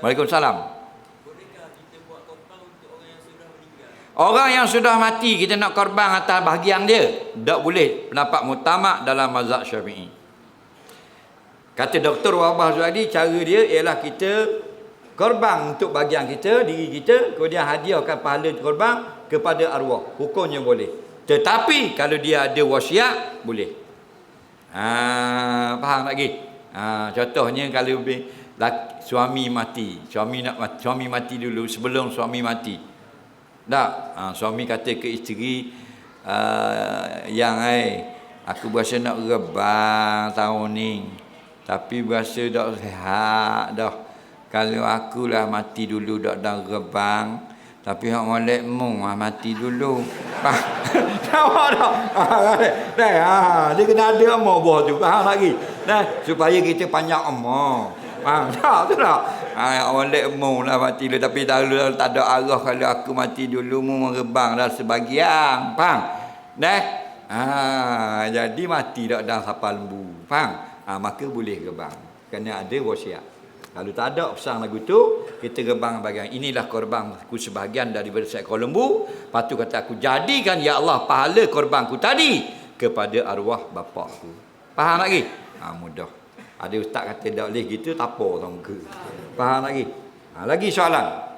Waalaikumsalam. Orang yang sudah mati kita nak korban atas bahagian dia. Tak boleh pendapat mutamak dalam mazhab Syafi'i. Kata Dr. Wabah Zuhadi cara dia ialah kita korban untuk bahagian kita, diri kita, kemudian hadiahkan pahala korban kepada arwah. Hukumnya boleh. Tetapi kalau dia ada wasiat boleh. Ha, faham lagi? Ha, contohnya kalau suami mati, suami nak mati, suami mati dulu sebelum suami mati. Tak, ha, suami kata ke isteri uh, yang ai aku berasa nak rebang tahun ni. Tapi berasa tak sihat dah. Kalau akulah mati dulu dak dah rebang, tapi hak molek mung ah mati dulu. Tahu tak? Nah, ha, dia kena ada umur buah tu. Faham lagi? Nah, supaya kita panjang umur. Faham tak? Tu tak? Ha, molek mung lah mati dulu. Tapi dahulu tak ada arah kalau aku mati dulu mu merebang dah sebagian. Faham? Nah, ha, jadi mati dak dah sapal lembu. Faham? Ha, maka boleh rebang. Kerana ada wasiat. Kalau tak ada pesan lagu tu, kita rebang bagian. Inilah korban aku sebahagian daripada seekor lembu. Lepas tu kata aku, jadikan ya Allah pahala korbanku tadi kepada arwah bapa aku. Faham lagi? Ha, mudah. Ada ustaz kata tak boleh gitu, tak apa orang ke. Faham lagi? Ha, lagi soalan?